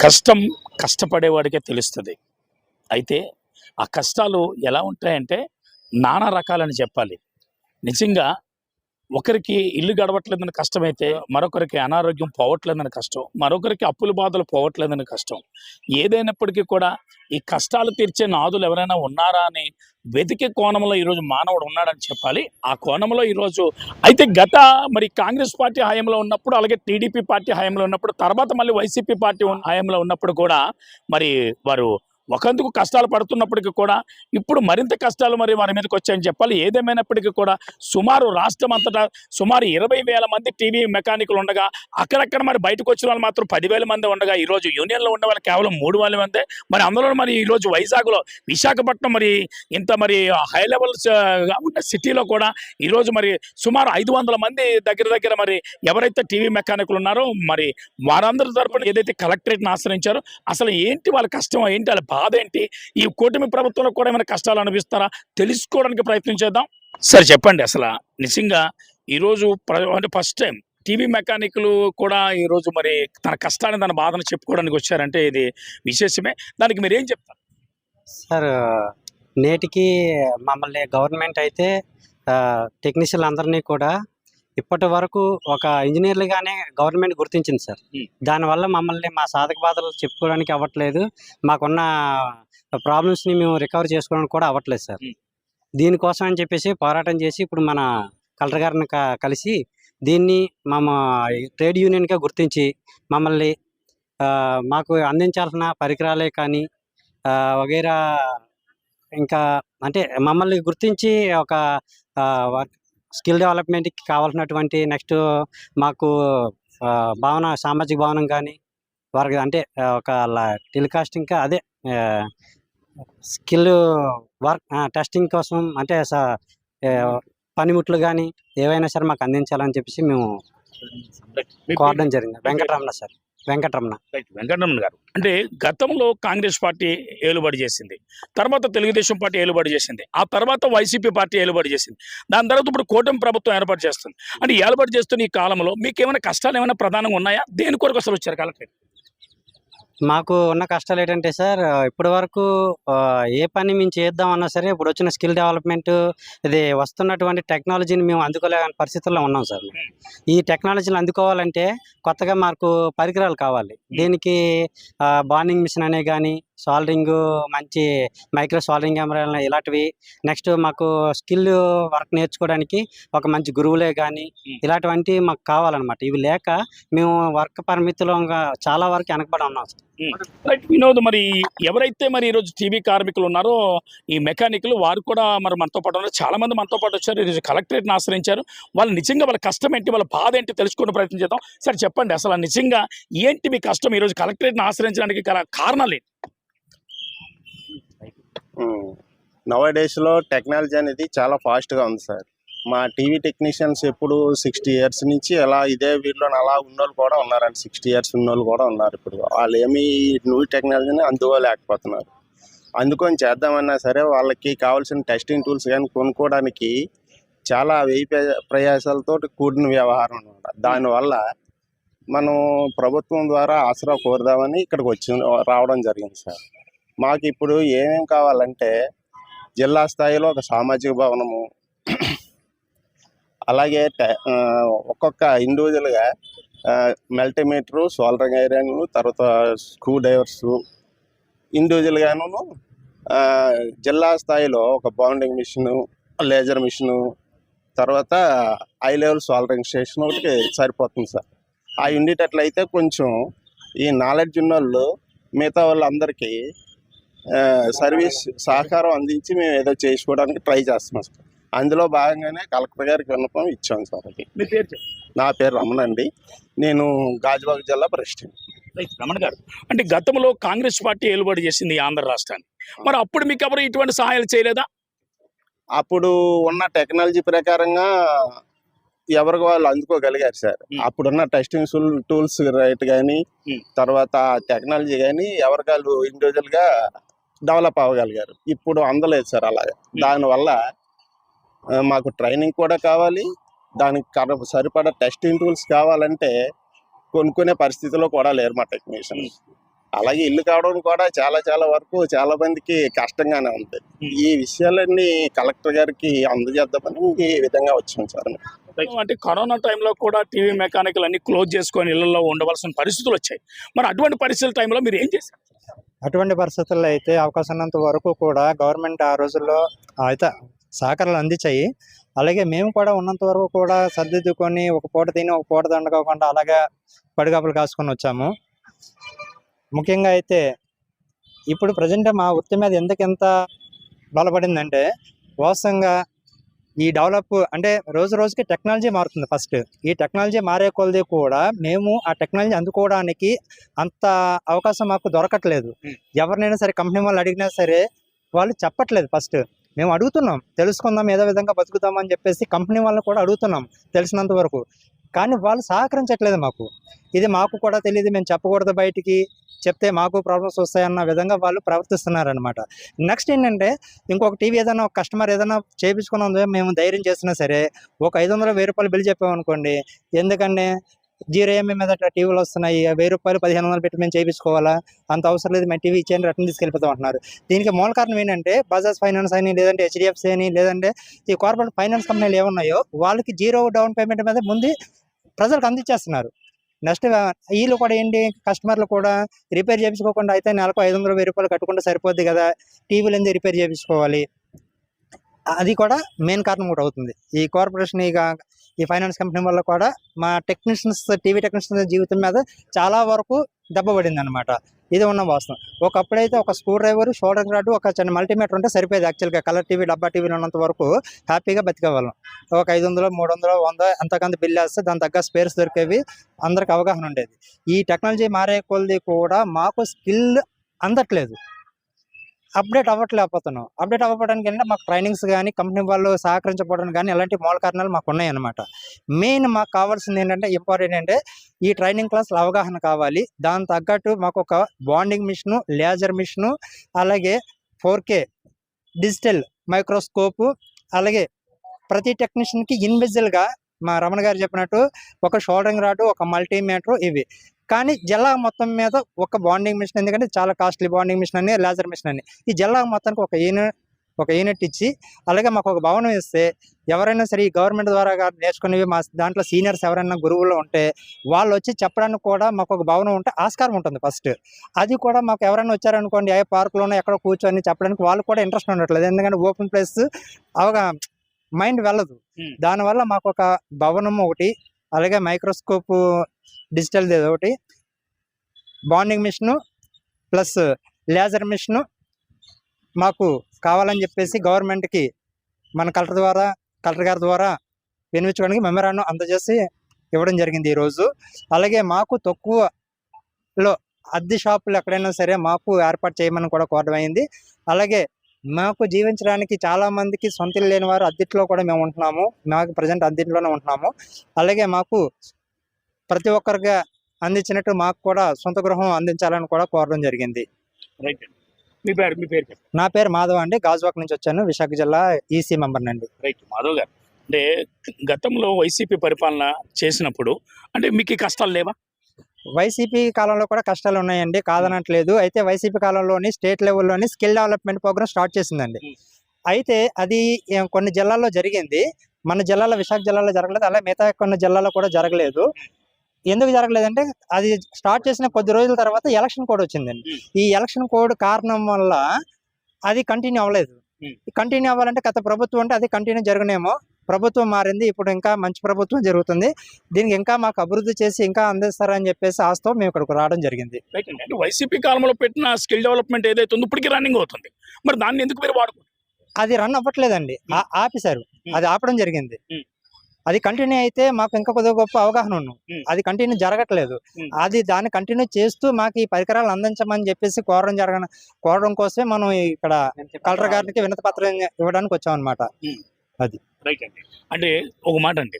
కష్టం కష్టపడేవాడికే తెలుస్తుంది. అయితే ఆ కష్టాలు ఎలా ఉంటాయంటే నానా రకాలని చెప్పాలి. నిజంగా ఒకరికి ఇల్లు గడవట్లేదని కష్టమైతే మరొకరికి అనారోగ్యం పోవట్లేదని కష్టం మరొకరికి అప్పుల బాధలు పోవట్లేదని కష్టం. ఏదైనప్పటికీ కూడా ఈ కష్టాలు తీర్చే నాదులు ఎవరైనా ఉన్నారా అని వెతికే కోణంలో ఈరోజు మానవుడు ఉన్నాడని చెప్పాలి. ఆ కోణంలో ఈరోజు అయితే గత మరి కాంగ్రెస్ పార్టీ హయాంలో ఉన్నప్పుడు అలాగే టీడీపీ పార్టీ హయాంలో ఉన్నప్పుడు తర్వాత మళ్ళీ వైసీపీ పార్టీ హయాంలో ఉన్నప్పుడు కూడా మరి వారు ఒకందుకు కష్టాలు పడుతున్నప్పటికీ కూడా ఇప్పుడు మరింత కష్టాలు మరి వారి మీదకి వచ్చాయని చెప్పాలి. ఏదేమైనప్పటికీ కూడా సుమారు రాష్ట్రం అంతటా సుమారు ఇరవై వేల మంది టీవీ మెకానికులు ఉండగా అక్కడక్కడ మరి బయటకు వచ్చిన వాళ్ళు మాత్రం పదివేల మంది ఉండగా ఈరోజు యూనియన్లో ఉన్న వాళ్ళు కేవలం మూడు వేల మంది. మరి అందులో మరి ఈరోజు వైజాగ్లో విశాఖపట్నం మరి ఇంత మరి హై లెవెల్ ఉన్న సిటీలో కూడా ఈ రోజు మరి సుమారు ఐదు వందల మంది దగ్గర దగ్గర మరి ఎవరైతే టీవీ మెకానికులు ఉన్నారో మరి వారందరి తరపున ఏదైతే కలెక్టరేట్ని ఆశ్రయించారో అసలు ఏంటి వాళ్ళ కష్టం ఏంటి వాళ్ళ బాధ ఏంటి ఈ కూటమి ప్రభుత్వంలో కూడా ఏమైనా కష్టాలు అనిపిస్తారా తెలుసుకోవడానికి ప్రయత్నం చేద్దాం. సరే చెప్పండి అసలు. నిజంగా ఈరోజు ప్ర- అంటే ఫస్ట్ టైం టీవీ మెకానిక్లు కూడా ఈరోజు మరి తన కష్టాన్ని తన బాధను చెప్పుకోవడానికి వచ్చారంటే ఇది విశేషమే. దానికి మీరు ఏం చెప్తారు? సార్ నేటికి మమ్మల్ని గవర్నమెంట్ అయితే టెక్నీషియన్ అందరినీ కూడా ఇప్పటి వరకు ఒక ఇంజనీర్లుగానే గవర్నమెంట్ గుర్తించింది సార్. దానివల్ల మమ్మల్ని మా సాధక బాధలు చెప్పుకోవడానికి అవ్వట్లేదు మాకున్న ప్రాబ్లమ్స్ని మేము రికవర్ చేసుకోవడానికి కూడా అవ్వట్లేదు సార్. దీనికోసం అని చెప్పేసి పోరాటం చేసి ఇప్పుడు మన కలెక్టర్ గారిని కలిసి దీన్ని మా ట్రేడ్ యూనియన్గా గుర్తించి మమ్మల్ని మాకు అందించాల్సిన పరికరాలే కానీ వగైరా ఇంకా అంటే మమ్మల్ని గుర్తించి ఒక స్కిల్ డెవలప్మెంట్కి కావాల్సినటువంటి నెక్స్ట్ మాకు భావన సామాజిక భవనం కానీ వారికి అంటే ఒక టెలికాస్టింగ్ అదే స్కిల్ వర్క్ టెస్టింగ్ కోసం అంటే పనిముట్లు కానీ ఏవైనా సరే మాకు అందించాలని చెప్పేసి మేము కోరడం జరిగింది. వెంకటరమణ సార్. వెంకటరమణ. వెంకటరమణ గారు. అంటే గతంలో కాంగ్రెస్ పార్టీ ఏలుబడి చేసింది. తర్వాత తెలుగుదేశం పార్టీ ఏలుబడి చేసింది. ఆ తర్వాత వైసీపీ పార్టీ ఏలుబడి చేసింది. దాని తర్వాత ఇప్పుడు కూటమి ప్రభుత్వం ఏర్పాటు చేస్తుంది. అంటే ఏలుబడి చేస్తున్న ఈ కాలంలో మీకు ఏమైనా కష్టాలు ఏమైనా ప్రధానంగా ఉన్నాయా? దేని కొరకు అసలు వచ్చారు కలెక్టర్? మాకు ఉన్న కష్టాలు ఏంటంటే సార్ ఇప్పటి వరకు ఏ పని మేము చేద్దాం అన్నా సరే ఇప్పుడు వచ్చిన స్కిల్ డెవలప్మెంట్ ఇది వస్తున్నటువంటి టెక్నాలజీని మేము అందుకోలేని పరిస్థితుల్లో ఉన్నాం సార్ ఈ టెక్నాలజీని అందుకోవాలంటే కొత్తగా మాకు పరికరాలు కావాలి. దీనికి బాండింగ్ మిషన్ అనే కానీ సాల్డరింగ్ మంచి మైక్రో సాల్డరింగ్ కెమెరా ఇలాంటివి. నెక్స్ట్ మాకు స్కిల్ వర్క్ నేర్చుకోవడానికి ఒక మంచి గురువులే కానీ. ఇలాంటివంటి మాకు కావాలన్నమాట. ఇవి లేక మేము వర్క్ పరిమితిలో చాలా వరకు వెనకబడి ఉన్నాం సార్. రైట్ వినోద్ మరి ఎవరైతే మరి ఈరోజు టీవీ కార్మికులు ఉన్నారో ఈ మెకానిక్లు వారు కూడా మరి మనతో పాటు ఉన్నారు. చాలా మంది మనతో పాటు వచ్చారు. ఈరోజు కలెక్టరేట్ని ఆశ్రయించారు. వాళ్ళు నిజంగా వాళ్ళ కష్టం ఏంటి వాళ్ళ బాధ ఏంటి తెలుసుకునే ప్రయత్నం చేద్దాం. సరే చెప్పండి. అసలు నిజంగా ఏంటి మీ కష్టం? ఈరోజు కలెక్టరేట్ని ఆశ్రయించడానికి కారణాలు ఏంటి? నవ డేస్లో టెక్నాలజీ అనేది చాలా ఫాస్ట్గా ఉంది సార్ మా టీవీ టెక్నీషియన్స్ ఎప్పుడు సిక్స్టీ ఇయర్స్ నుంచి అలా ఇదే వీరిలో అలా ఉన్నోళ్ళు కూడా ఉన్నారండి సిక్స్టీ ఇయర్స్ ఉన్నోళ్ళు కూడా ఉన్నారు ఇప్పుడు. వాళ్ళు ఏమి న్యూ టెక్నాలజీని అందుకోలేకపోతున్నారు. అందుకొని చేద్దామన్నా సరే వాళ్ళకి కావాల్సిన టెస్టింగ్ టూల్స్ కానీ కొనుక్కోవడానికి చాలా వ్యయ ప్రయాసాలతో కూడిన వ్యవహారం అనమాట దానివల్ల మనం ప్రభుత్వం ద్వారా ఆసరా కోరుదామని ఇక్కడికి వచ్చి రావడం జరిగింది సార్ మాకు ఇప్పుడు ఏమేమి కావాలంటే జిల్లా స్థాయిలో ఒక సామాజిక భవనము అలాగే ఒక్కొక్క ఇండివిజువల్గా మల్టీమీటరు సోలరింగ్ ఐరన్ తర్వాత స్క్రూ డ్రైవర్స్ ఇండివిజువల్గాను జిల్లా స్థాయిలో ఒక బౌండింగ్ మిషను లేజర్ మిషను తర్వాత హై లెవెల్ సోల్డరింగ్ స్టేషన్ ఒకటి సరిపోతుంది సార్. ఆ ఉండేటట్లయితే కొంచెం ఈ నాలెడ్జ్ ఉన్న వాళ్ళు మిగతా వాళ్ళందరికీ సర్వీస్ సహకారం అందించి మేము ఏదో చేసుకోవడానికి ట్రై చేస్తున్నాం సార్. అందులో భాగంగానే కలెక్టర్ గారికి విన్నపం ఇచ్చాం సార్ అది. మీ పేరు చెప్పండి. నా పేరు రమణ అండి. నేను గాజువాక జిల్లా ప్రెసిడెంట్. రమణ గారు. అంటే గతంలో కాంగ్రెస్ పార్టీ ఏలుబడి చేసింది ఆంధ్ర రాష్ట్రాన్ని. మరి అప్పుడు మీకు ఎవరు ఇటువంటి సహాయాలు చేయలేదా? అప్పుడు ఉన్న టెక్నాలజీ ప్రకారంగా ఎవరికి వాళ్ళు అందుకోగలిగారు సార్. అప్పుడున్న టెస్టింగ్ టూల్స్ రైట్ కానీ. తర్వాత టెక్నాలజీ కానీ ఎవరికి వాళ్ళు ఇండివిజువల్గా డెవలప్ అవ్వగలిగారు. ఇప్పుడు అందలేదు సార్ అలాగే. దానివల్ల మాకు ట్రైనింగ్ కూడా కావాలి. దానికి కర- సరిపడా టెస్టింగ్ టూల్స్ కావాలంటే కొనుక్కునే పరిస్థితిలో కూడా లేరు మా టెక్నీషియన్స్. అలాగే ఇల్లు కావడం కూడా చాలా చాలా వరకు చాలా మందికి కష్టంగానే ఉంది. ఈ విషయాలన్నీ కలెక్టర్ గారికి అందజేద్దామని ఈ విధంగా వచ్చాం సార్. అంటే కరోనా టైంలో కూడా టీవీ మెకానికల్ అన్ని క్లోజ్ చేసుకొని ఇళ్ళలో ఉండవలసిన పరిస్థితులు వచ్చాయి. మరి అటువంటి పరిస్థితుల టైంలో మీరు ఏం చేశారు? అటువంటి పరిస్థితుల్లో అయితే అవకాశం ఉన్నంత వరకు కూడా గవర్నమెంట్ ఆ రోజుల్లో అయితే సహకారాలు అందించాయి. అలాగే మేము కూడా ఉన్నంత వరకు కూడా సర్దిద్దుకొని ఒక పూట తిని ఒక పూట దండకోకుండా అలాగే పడిగాపులు కాసుకొని వచ్చాము. ముఖ్యంగా అయితే ఇప్పుడు ప్రజెంట్ మా వృత్తి మీద ఎందుకు ఎంత బలపడిందంటే వాస్తవంగా ఈ డెవలప్ అంటే రోజు రోజుకి టెక్నాలజీ మారుతుంది ఫస్ట్. ఈ టెక్నాలజీ మారే కొలది కూడా మేము ఆ టెక్నాలజీ అందుకోవడానికి అంత అవకాశం మాకు దొరకట్లేదు. ఎవరినైనా సరే కంపెనీ వాళ్ళు అడిగినా సరే వాళ్ళు చెప్పట్లేదు ఫస్ట్. మేము అడుగుతున్నాం తెలుసుకుందాం ఏదో విధంగా బతుకుతాం అని చెప్పేసి కంపెనీ వాళ్ళని కూడా అడుగుతున్నాం తెలిసినంత వరకు. కానీ వాళ్ళు సహకరించట్లేదు మాకు. ఇది మాకు కూడా తెలియదు మేము చెప్పకూడదు బయటికి. చెప్తే మాకు ప్రాబ్లమ్స్ వస్తాయన్న విధంగా వాళ్ళు ప్రవర్తిస్తున్నారనమాట నెక్స్ట్ ఏంటంటే ఇంకొక టీవీ ఏదైనా ఒక కస్టమర్ ఏదైనా చేయించుకున్నాం మేము ధైర్యం చేసినా సరే ఒక ఐదు వందలు వెయ్యి రూపాయలు బిల్ చెప్పామనుకోండి ఎందుకంటే జీరో ఎంఎం మీద టీవీలు వస్తున్నాయి వెయ్యి రూపాయలు పదిహేను వందలు పెట్టి మేము చేయించుకోవాలా అంత అవసరం లేదు మేము టీవీ ఇచ్చేయండి రిటర్న్ తీసుకెళ్ళిపోతాం అంటున్నారు. దీనికి మూల కారణం ఏంటంటే బజాజ్ ఫైనాన్స్ అని లేదంటే హెచ్డిఎఫ్సి అని లేదంటే ఈ కార్పొరేట్ ఫైనాన్స్ కంపెనీలు ఏమున్నాయో వాళ్ళకి జీరో డౌన్ పేమెంట్ మీద ముందు ప్రజలకు అందించేస్తున్నారు. నెక్స్ట్ వీళ్ళు కూడా ఏంటి కస్టమర్లు కూడా రిపేర్ చేయించుకోకుండా అయితే నెలకు ఐదు వందల వెయ్యి రూపాయలు కట్టుకుంటే సరిపోద్ది కదా టీవీలు ఎందుకు రిపేర్ చేయించుకోవాలి? అది కూడా మెయిన్ కారణం కూడా అవుతుంది. ఈ కార్పొరేషన్ ఇక ఈ ఫైనాన్స్ కంపెనీ వల్ల కూడా మా టెక్నీషియన్స్ టీవీ టెక్నీషియన్స్ జీవితం మీద చాలా వరకు దెబ్బపడింది అనమాట ఇది ఉన్న వాస్తవం. ఒకప్పుడైతే ఒక స్క్రూ డ్రైవర్ షోల్డర్ రాడ్ ఒక చిన్న మల్టీమీటర్ ఉంటే సరిపోయేది. యాక్చువల్గా కలర్ టీవీ డబ్బా టీవీలు ఉన్నంత వరకు హ్యాపీగా బతికేవాళ్ళం. ఒక ఐదు వందలు మూడు వందలు వంద ఎంతకంత బిల్ వేస్తే దాని తగ్గ స్పేర్స్ దొరికేవి. అందరికి అవగాహన ఉండేది. ఈ టెక్నాలజీ మారే కొలది కూడా మాకు స్కిల్ అందట్లేదు. అప్డేట్ అవ్వట్లేకపోతున్నాం. అప్డేట్ అవ్వడానికి ఏంటంటే మాకు ట్రైనింగ్స్ కానీ కంపెనీ వాళ్ళు సహకరించకపోవడానికి కానీ ఎలాంటి మూల కారణాలు మాకు ఉన్నాయన్నమాట. మెయిన్ మాకు కావాల్సింది ఏంటంటే ఇంపార్టెంట్ అంటే ఈ ట్రైనింగ్ క్లాసులు అవగాహన కావాలి. దాని తగ్గట్టు మాకు ఒక బాండింగ్ మిషను లేజర్ మిషను అలాగే ఫోర్ కే డిజిటల్ మైక్రోస్కోపు అలాగే ప్రతి టెక్నీషియన్కి ఇన్విజువల్గా మా రమణ గారు చెప్పినట్టు ఒక షోల్డరింగ్ రాడ్ ఒక మల్టీమీటర్ ఇవి. కానీ జిల్లా మొత్తం మీద ఒక బాండింగ్ మిషన్ ఎందుకంటే చాలా కాస్ట్లీ బాండింగ్ మిషన్ అని లేజర్ మిషన్ అని. ఈ జిల్లా మొత్తానికి ఒక యూనిట్ ఒక యూనిట్ ఇచ్చి అలాగే మాకు ఒక భవనం ఇస్తే ఎవరైనా సరే ఈ గవర్నమెంట్ ద్వారా నేర్చుకునేవి మా దాంట్లో సీనియర్స్ ఎవరైనా గురువులు ఉంటే వాళ్ళు వచ్చి చెప్పడానికి కూడా మాకు ఒక భవనం ఉంటే ఆస్కారం ఉంటుంది ఫస్ట్ అది కూడా మాకు ఎవరైనా వచ్చారనుకోండి ఏ పార్కులోనో ఎక్కడ కూర్చొని చెప్పడానికి వాళ్ళు కూడా ఇంట్రెస్ట్ ఉండట్లేదు. ఎందుకంటే ఓపెన్ ప్లేస్ అవగా మైండ్ వెళ్ళదు. దానివల్ల మాకు ఒక భవనం ఒకటి అలాగే మైక్రోస్కోప్ డిజిటల్ ఒకటి bonding machine plus laser machine మాకు కావాలని చెప్పేసి గవర్నమెంట్కి మన కలెక్టర్ ద్వారా కలెక్టర్ గారి ద్వారా వినిపించుకోవడానికి మెమరాను అందజేసి ఇవ్వడం జరిగింది ఈరోజు అలాగే మాకు తక్కువలో అద్దె షాపులు ఎక్కడైనా సరే మాకు ఏర్పాటు చేయమని కూడా కోరడం అయింది. అలాగే మాకు జీవించడానికి చాలా మందికి సొంత ఇల్లు లేని వారు అద్దెట్లో కూడా మేము ఉంటున్నాము. మాకు ప్రజెంట్ అద్దెట్లోనే ఉంటున్నాము. అలాగే మాకు ప్రతి ఒక్కరికి అందించినట్టు మాకు కూడా సొంత గృహం అందించాలని కూడా కోరడం జరిగింది. రైట్. మీ పేరు మీ పేరు నా పేరు మాధవ్ అండి. గాజువాక్ నుంచి వచ్చాను. విశాఖ జిల్లా ఈసీ మెంబర్ అండి రైట్. మాధవ్ గారు అంటే గతంలో వైసీపీ పరిపాలన చేసినప్పుడు అంటే మీకు కష్టాలు లేవా? వైసీపీ కాలంలో కూడా కష్టాలు ఉన్నాయండి కాదనట్లేదు. అయితే వైసీపీ కాలంలోని స్టేట్ లెవెల్లోని స్కిల్ డెవలప్మెంట్ ప్రోగ్రామ్ స్టార్ట్ చేసిందండి. అయితే అది కొన్ని జిల్లాల్లో జరిగింది. మన జిల్లాలో విశాఖ జిల్లాలో జరగలేదు. అలాగే మిగతా కొన్ని జిల్లాలో కూడా జరగలేదు. ఎందుకు జరగలేదంటే అది స్టార్ట్ చేసిన కొద్ది రోజుల తర్వాత ఎలక్షన్ కోడ్ వచ్చిందండి. ఈ ఎలక్షన్ కోడ్ కారణం వల్ల అది కంటిన్యూ అవ్వలేదు. కంటిన్యూ అవ్వాలంటే గత ప్రభుత్వం అంటే అది కంటిన్యూ జరగనేమో. ప్రభుత్వం మారింది ఇప్పుడు ఇంకా మంచి ప్రభుత్వం జరుగుతుంది. దీనికి ఇంకా మాకు అభివృద్ధి చేసి ఇంకా అందిస్తారని చెప్పేసి ఆశతో మేము ఇక్కడికి రావడం జరిగింది. వైసీపీ కాలంలో పెట్టిన స్కిల్ డెవలప్మెంట్ ఏదైతే ఉందో ఇప్పటికీ రన్నింగ్ అవుతుంది. మరి దాన్ని ఎందుకు మీరు వాడుకుంటారు అది రన్ అవ్వట్లేదండి. ఆపేశారు. అది ఆపడం జరిగింది. అది కంటిన్యూ అయితే మాకు ఇంకా కొద్దిగా గొప్ప అవగాహన ఉన్నాం. అది కంటిన్యూ జరగట్లేదు. అది దాన్ని కంటిన్యూ చేస్తూ మాకు ఈ పరికరాలు అందించమని చెప్పేసి కోరడం జరగ కోరడం కోసమే మనం ఇక్కడ కలెక్టర్ గారికి వినతి పత్రం ఇవ్వడానికి వచ్చాం అనమాట రైట్ అండి. అంటే ఒక మాట అండి.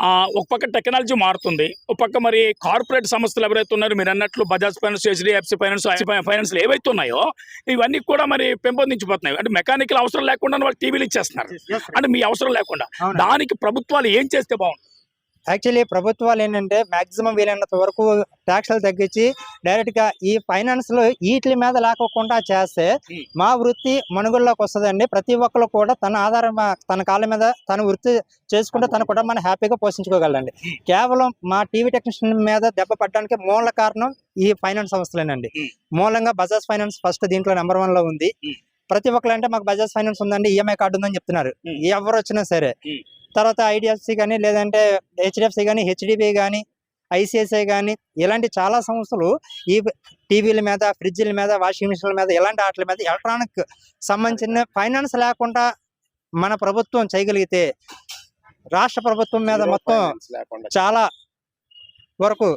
ఆ, ఒక పక్క టెక్నాలజీ మారుతుంది. ఒక పక్క మరి కార్పొరేట్ సంస్థలు ఎవరైతే ఉన్నారో మీరు అన్నట్లు Bajaj finance HDFC finance finance ఏవైతే ఉన్నాయో ఇవన్నీ కూడా మరి పెంపొందించిపోతున్నాయి అంటే మెకానికల్ అవసరం లేకుండా వాళ్ళు టీవీలు ఇచ్చేస్తున్నారు. అంటే మీ అవసరం లేకుండా. దానికి ప్రభుత్వాలు ఏం చేస్తే బాగుంటుంది? యాక్చువల్లీ ప్రభుత్వాలు ఏంటంటే మాక్సిమం వీలైనంత వరకు ట్యాక్స్లు తగ్గించి డైరెక్ట్గా ఈ ఫైనాన్స్లో వీటి మీద లేకోకుండా చేస్తే. మా వృత్తి మనుగడలోకి వస్తుందండి ప్రతి ఒక్కరు కూడా తన ఆధారం తన కాళ్ళ మీద తన వృత్తి చేసుకుంటే తన కుటుంబాన్ని హ్యాపీగా పోషించుకోగలండి. కేవలం మా టీవీ టెక్నీషియన్ మీద దెబ్బ పడడానికి మూల కారణం ఈ ఫైనాన్స్ సంస్థలేనండి. మూలంగా బజాజ్ ఫైనాన్స్ ఫస్ట్ దీంట్లో నెంబర్ వన్లో ఉంది. ప్రతి ఒక్కరు అంటే మాకు బజాజ్ ఫైనాన్స్ ఉందండి ఈఎంఐ కార్డు ఉందని చెప్తున్నారు. ఎవరు వచ్చినా సరే. తర్వాత ఐడిఎఫ్సి కానీ లేదంటే హెచ్డిఎఫ్సి కానీ హెచ్డిబి కానీ ఐసిఐసిఐ కానీ ఇలాంటి చాలా సంస్థలు ఈ టీవీల మీద ఫ్రిడ్జ్ల మీద వాషింగ్ మిషన్ల మీద ఇలాంటి వాటి మీద ఎలక్ట్రానిక్ సంబంధించిన ఫైనాన్స్ లేకుండా మన ప్రభుత్వం చేయగలిగితే రాష్ట్ర ప్రభుత్వం మీద మొత్తం చాలా వరకు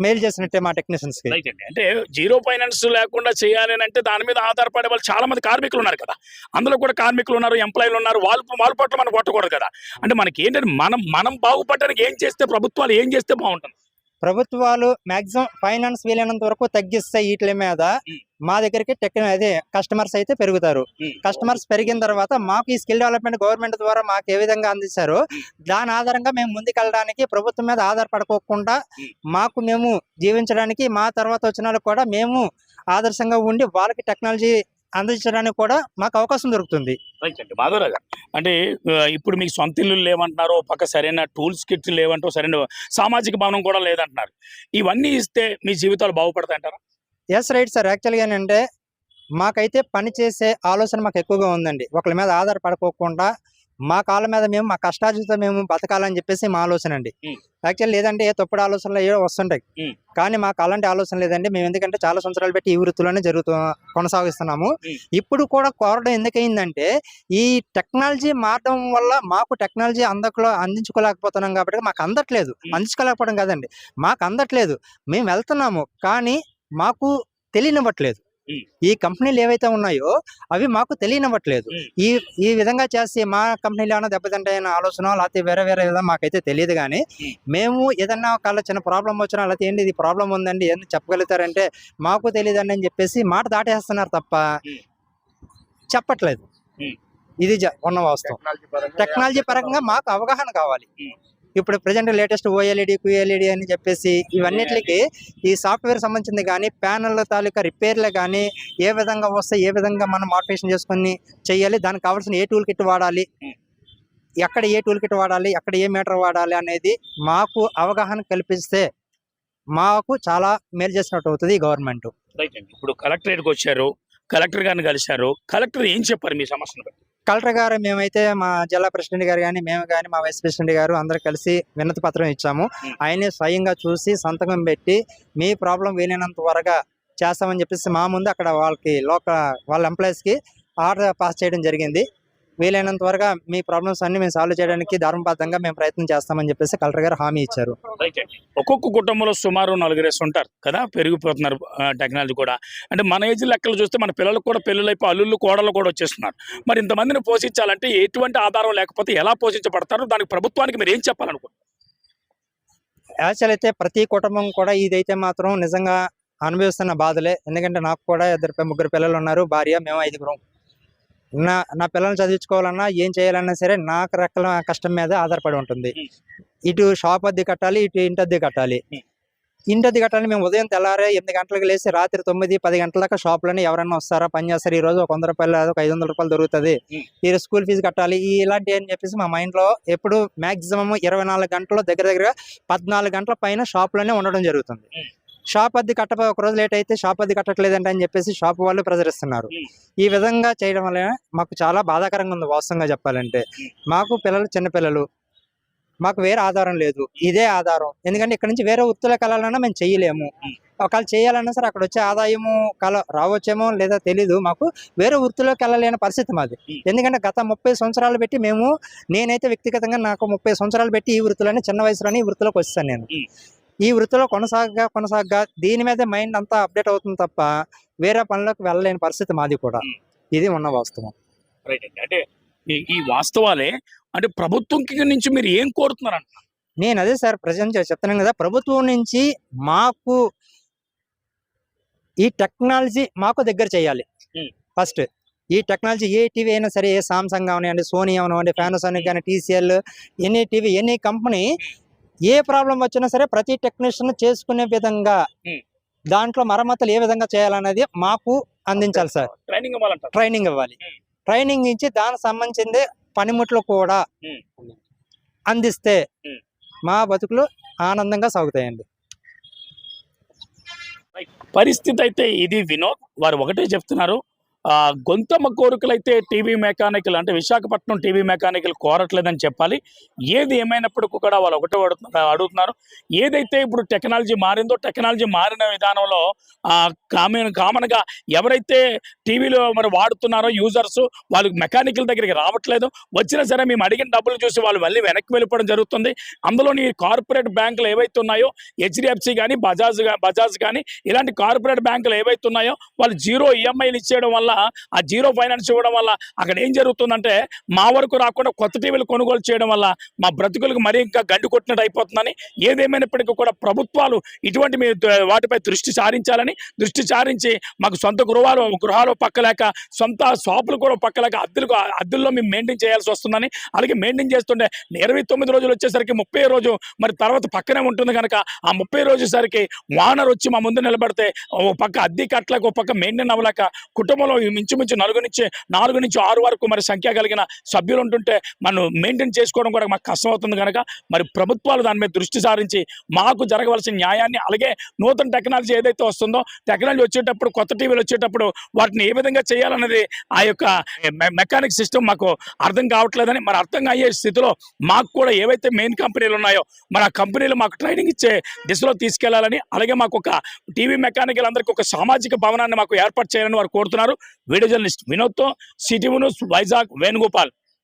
మెయిల్ చేసినట్టే మా టెక్నీషియన్స్కి రైట్ అండి. అంటే జీరో ఫైనాన్స్ లేకుండా చేయాలి అని అంటే దాని మీద ఆధారపడే వాళ్ళు చాలా మంది కార్మికులు ఉన్నారు కదా. అందులో కూడా కార్మికులు ఉన్నారు ఎంప్లాయీలు ఉన్నారు వాళ్ళు వాళ్ళ పట్ల మనం కొట్టకూడదు కదా. అంటే మనకి ఏంటంటే మనం మనం బాగుపడడానికి ఏం చేస్తే ప్రభుత్వాలు ఏం చేస్తే బాగుంటుంది? ప్రభుత్వాలు మాక్సిమం ఫైనాన్స్ వీలైనంత వరకు తగ్గిస్తే వీటి మీద. మా దగ్గరికి టెక్ అదే కస్టమర్స్ అయితే పెరుగుతారు కస్టమర్స్ పెరిగిన తర్వాత మాకు ఈ స్కిల్ డెవలప్మెంట్ గవర్నమెంట్ ద్వారా మాకు ఏ విధంగా అందిస్తారో దాని ఆధారంగా మేము ముందుకెళ్ళడానికి ప్రభుత్వం మీద ఆధారపడుకోకుండా. మాకు మేము జీవించడానికి మా తర్వాత వచ్చిన కూడా మేము ఆదర్శంగా ఉండి వాళ్ళకి టెక్నాలజీ అందించడానికి కూడా మాకు అవకాశం దొరుకుతుంది. మాధవరావు గారు అంటే ఇప్పుడు మీకు సొంత ఇల్లు లేవంటున్నారు పక్క సరైన టూల్స్ కిట్ లేవంటూ సరైన సామాజిక భవనం కూడా లేదంటున్నారు. ఇవన్నీ ఇస్తే మీ జీవితాలు బాగుపడతాయంటారా? ఎస్ రైట్ సార్ యాక్చువల్గా ఏంటంటే మాకైతే పని చేసే ఆలోచన మాకు ఎక్కువగా ఉందండి. ఒకరి మీద ఆధారపడుకోకుండా మా కాళ్ళ మీద మేము మా కష్టార్జితో మేము బతకాలని చెప్పేసి మా ఆలోచన అండి. యాక్చువల్ లేదంటే ఏ తప్పుడు ఆలోచనలు ఏవో వస్తుంటాయి. కానీ మాకు అలాంటి ఆలోచన లేదండి మేము ఎందుకంటే చాలా సంవత్సరాలు పెట్టి ఈ వృత్తిలోనే జరుగుతూ కొనసాగిస్తున్నాము. ఇప్పుడు కూడా కోరడం ఎందుకయిందంటే ఈ టెక్నాలజీ మారడం వల్ల మాకు టెక్నాలజీ అందకలో అందించుకోలేకపోతున్నాం కాబట్టి మాకు అందట్లేదు. అందించుకోలేకపోవడం కాదండి మాకు అందట్లేదు మేము వెళ్తున్నాము కానీ మాకు తెలియనివ్వట్లేదు. ఈ కంపెనీలు ఏవైతే ఉన్నాయో అవి మాకు తెలియనివ్వట్లేదు. ఈ ఈ విధంగా చేసి మా కంపెనీలు ఏమైనా దెబ్బతింటాయన్న ఆలోచన లేకపోతే వేరే వేరే విధంగా మాకైతే తెలియదు కానీ. మేము ఏదన్నా ఒకళ్ళ చిన్న ప్రాబ్లం వచ్చినా లేకపోతే ఏంటి ఇది ప్రాబ్లం ఉందండి ఏంటి చెప్పగలుగుతారంటే మాకు తెలియదండి అని చెప్పేసి మాట దాటేస్తున్నారు తప్ప. చెప్పట్లేదు. ఇది జ- ఉన్న వాస్తవం టెక్నాలజీ పరంగా మాకు అవగాహన కావాలి. ఇప్పుడు ప్రజెంట్ లేటెస్ట్ ఓఎల్ఈడి క్యూఎల్ఈడి అని చెప్పేసి ఇవన్నిటికి ఈ సాఫ్ట్వేర్ సంబంధించింది కానీ ప్యానల్ తాలూకా రిపేర్లు కానీ ఏ విధంగా వస్తాయి ఏ విధంగా మనం మోటివేషన్ చేసుకొని చేయాలి దానికి కావాల్సిన ఏ టూల్ కిట్ వాడాలి ఎక్కడ ఏ టూల్ కిట్ వాడాలి ఎక్కడ ఏ మీటర్ వాడాలి అనేది మాకు అవగాహన కల్పిస్తే మాకు చాలా మేలు చేసినట్టు అవుతుంది ఈ గవర్నమెంట్. ఇప్పుడు కలెక్టరేట్కి వచ్చారు కలెక్టర్ గారిని కలిశారు. కలెక్టర్ ఏం చెప్పారు మీ సమస్యను బట్టి? కలెక్టర్ గారు మేమైతే మా జిల్లా ప్రెసిడెంట్ గారు కానీ మేము కానీ మా వైస్ ప్రెసిడెంట్ గారు అందరు కలిసి వినతి పత్రం ఇచ్చాము. ఆయనే స్వయంగా చూసి సంతకం పెట్టి మీ ప్రాబ్లం వీలైనంత త్వరగా చేస్తామని చెప్పేసి మా ముందు అక్కడ వాళ్ళకి లోక వాళ్ళ ఎంప్లాయీస్కి ఆర్డర్ పాస్ చేయడం జరిగింది వీలైనంత త్వరగా మీ ప్రాబ్లమ్స్ అన్ని మేము సాల్వ్ చేయడానికి ధర్మబద్ధంగా మేము ప్రయత్నం చేస్తామని చెప్పేసి కలెక్టర్ గారు హామీ ఇచ్చారు. ఒక్కొక్క కుటుంబంలో సుమారు నలుగురేసి ఉంటారు కదా పెరిగిపోతున్నారు టెక్నాలజీ కూడా. అంటే మన ఏజ్ లెక్కలు చూస్తే మన పిల్లలకు కూడా పెళ్ళిళ్ళైపోయి అల్లుళ్ళు కోడలు కూడా వచ్చేస్తున్నారు. మరి ఇంతమందిని పోషించాలంటే ఎటువంటి ఆధారం లేకపోతే ఎలా పోషించబడతారో? దానికి ప్రభుత్వానికి మీరు ఏం చెప్పాలనుకుంటున్నారు? యాక్చువల్ అయితే ప్రతి కుటుంబం కూడా ఇదైతే మాత్రం నిజంగా అనుభవిస్తున్న బాధలే. ఎందుకంటే నాకు కూడా ఇద్దరు ముగ్గురు పిల్లలు ఉన్నారు భార్య మేము ఐదుగురం. నా నా పిల్లల్ని చదివించుకోవాలన్నా ఏం చేయాలన్నా సరే నాకు రెక్కల కష్టం మీద ఆధారపడి ఉంటుంది. ఇటు షాప్ అద్దె కట్టాలి ఇటు ఇంటి అద్దె కట్టాలి. ఇంటి అద్దె కట్టాలి మేము ఉదయం తెల్లారే ఎనిమిది గంటలకు లేచి రాత్రి తొమ్మిది పది గంటల దాకా షాప్లోనే ఎవరైనా వస్తారా పని చేస్తారు ఈ రోజు ఒక వంద రూపాయలు లేదా ఒక ఐదు వందల రూపాయలు దొరుకుతుంది. ఈ స్కూల్ ఫీజు కట్టాలి ఈ ఇలాంటి అని చెప్పేసి మా మైండ్లో ఎప్పుడు మాక్సిమం ఇరవై నాలుగు గంటలు దగ్గర దగ్గర పద్నాలుగు గంటల పైన షాప్లోనే ఉండడం జరుగుతుంది. షాప్ అద్దె కట్టపో ఒక రోజు లేట్ అయితే షాప్ అద్దె కట్టట్లేదంటే అని చెప్పేసి షాప్ వాళ్ళు ప్రజరిస్తున్నారు. ఈ విధంగా చేయడం వల్ల మాకు చాలా బాధాకరంగా ఉంది వాస్తవంగా చెప్పాలంటే మాకు పిల్లలు చిన్న పిల్లలు మాకు వేరే ఆధారం లేదు ఇదే ఆధారం ఎందుకంటే ఇక్కడ నుంచి వేరే వృత్తులకు వెళ్ళాలన్నా మేము చెయ్యలేము Hmm. ఒకవేళ చేయాలన్నా సరే అక్కడ వచ్చే ఆదాయము కల రావచ్చేమో లేదా తెలీదు మాకు వేరే వృత్తిలోకి వెళ్ళలేని పరిస్థితి మాది. ఎందుకంటే గత ముప్పై సంవత్సరాలు పెట్టి మేము నేనైతే వ్యక్తిగతంగా నాకు ముప్పై సంవత్సరాలు పెట్టి ఈ వృత్తిలోనే చిన్న వయసులోనే ఈ వృత్తిలోకి వచ్చాను నేను. ఈ వృత్తిలో కొనసాగగా కొనసాగగా దీని మీద మైండ్ అంతా అప్డేట్ అవుతుంది తప్ప వేరే పనులకు వెళ్ళలేని పరిస్థితి మాది కూడా. ఇది ఉన్న వాస్తవం. రైట్ అంటే ఈ- వాస్తవాలే అంటే ప్రభుత్వం నుంచి మీరు ఏం కోరుతున్నారు నేను అదే సార్ ప్రజెంట్ చెప్తున్నాను కదా ప్రభుత్వం నుంచి మాకు ఈ టెక్నాలజీ మాకు దగ్గర చేయాలి. ఫస్ట్ ఈ టెక్నాలజీ ఏ టీవీ అయినా సరే ఏ సామ్సంగ్ అవనివ్వండి సోనీ అవనివ్వండి ఫానోసానిక్ కానీ TCL any TV any company ఏ ప్రాబ్లం వచ్చినా సరే ప్రతి టెక్నీషియన్ చేసుకునే విధంగా. దాంట్లో మరమ్మతులు ఏ విధంగా చేయాలనేది మాకు అందించాలి సార్ ట్రైనింగ్ ఇవ్వాలంటారు ట్రైనింగ్ ఇవ్వాలి. ట్రైనింగ్ ఇచ్చి దానికి సంబంధించింది పనిముట్లు కూడా. అందిస్తే. మా బతుకులు ఆనందంగా సాగుతాయండి పరిస్థితి అయితే ఇది వినోద్ వారు ఒకటే చెప్తున్నారు గొంతమ్మ కోరికలైతే టీవీ మెకానికల్ అంటే విశాఖపట్నం టీవీ మెకానికల్ కోరట్లేదని చెప్పాలి. ఏది ఏమైనప్పటికీ కూడా వాళ్ళు ఒకటే అడుగుతున్నారు అడుగుతున్నారు. ఏదైతే ఇప్పుడు టెక్నాలజీ మారిందో టెక్నాలజీ మారిన విధానంలో ఆ కామన్ కామన్గా ఎవరైతే టీవీలో మరి వాడుతున్నారో యూజర్స్ వాళ్ళు మెకానికల్ దగ్గరికి రావట్లేదు. వచ్చినా సరే మేము అడిగిన డబ్బులు చూసి వాళ్ళు మళ్ళీ వెనక్కి వెళ్ళిపోవడం జరుగుతుంది. అందులోని కార్పొరేట్ బ్యాంకులు ఏవైతే ఉన్నాయో హెచ్డిఎఫ్సి కానీ బజాజ్ బజాజ్ కానీ ఇలాంటి కార్పొరేట్ బ్యాంకులు ఏవైతే ఉన్నాయో వాళ్ళు జీరో ఈఎంఐలు ఇచ్చేయడం వల్ల ఆ జీరో ఫైనాన్స్ ఇవ్వడం వల్ల అక్కడ ఏం జరుగుతుందంటే మా వరకు రాకుండా కొత్త టీవీలు కొనుగోలు చేయడం వల్ల మా బ్రతుకులకు మరీ ఇంకా గడ్డు కొట్టినట్టు అయిపోతుందని ఏదేమైనప్పటికీ కూడా ప్రభుత్వాలు ఇటువంటి మీ వాటిపై దృష్టి సారించాలని దృష్టి సారించి మాకు సొంత గృహాలు గృహాలు పక్కలేక సొంత షాపులు కూడా పక్కలేక అద్దెలకు అద్దెల్లో మేము మెయింటైన్ చేయాల్సి వస్తుందని అలాగే మెయింటైన్ చేస్తుంటే ఇరవై తొమ్మిది రోజులు వచ్చేసరికి ముప్పై రోజు మరి తర్వాత పక్కనే ఉంటుంది కనుక ఆ ముప్పై రోజుసరికి వానర్ వచ్చి మా ముందు నిలబడితే ఓ పక్క అద్దె కట్టలేక ఒక పక్క మెయింటైన్ అవ్వలేక కుటుంబంలో మించుమించు నలుగు నుంచి నాలుగు నుంచి ఆరు వరకు మరి సంఖ్య కలిగిన సభ్యులు ఉంటుంటే మనం మెయింటైన్ చేసుకోవడం కూడా మాకు కష్టం అవుతుంది కనుక మరి ప్రభుత్వాలు దాని మీద దృష్టి సారించి మాకు జరగవలసిన న్యాయాన్ని అలాగే నూతన టెక్నాలజీ ఏదైతే వస్తుందో టెక్నాలజీ వచ్చేటప్పుడు కొత్త టీవీలు వచ్చేటప్పుడు వాటిని ఏ విధంగా చేయాలన్నది ఆ యొక్క మె- మెకానిక్ సిస్టమ్ మాకు అర్థం కావట్లేదని మరి అర్థం అయ్యే స్థితిలో మాకు కూడా ఏవైతే మెయిన్ కంపెనీలు ఉన్నాయో మరి ఆ కంపెనీలు మాకు ట్రైనింగ్ ఇచ్చే దిశలో తీసుకెళ్ళాలని అలాగే మాకు ఒక టీవీ మెకానికల్ అందరికీ ఒక సామాజిక భవనాన్ని మాకు ఏర్పాటు చేయాలని వారు కోరుతున్నారు. Video journalist వినోద్తో city news Vizag Venugopal